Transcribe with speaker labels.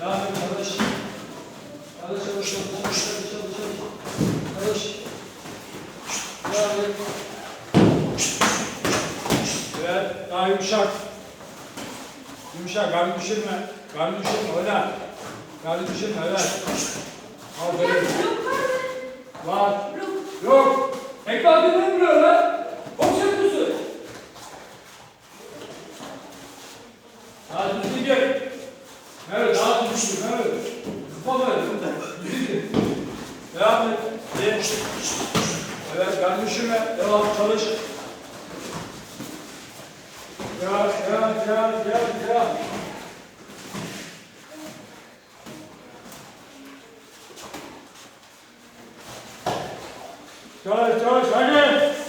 Speaker 1: Devam et arkadaş. Arkadaş yavaş yavaş yavaş yavaş yavaş. Arkadaş. Devam et. Evet, daha yumuşak. Yumuşak, garnı düşürme. Garnı düşürme, öyle. Garnı düşürme, öyle. Aferin. Var. Yok. Ekran dinlemiyor lan. Boks yapıyorsun. Hadi düzgün. Evet daha düzgün. Evet. Böyle. Düzgün. Devam et. Ye. Evet ben düşürme. Devam çalış. Gel gel gel gel gel. Çalış çalış hadi.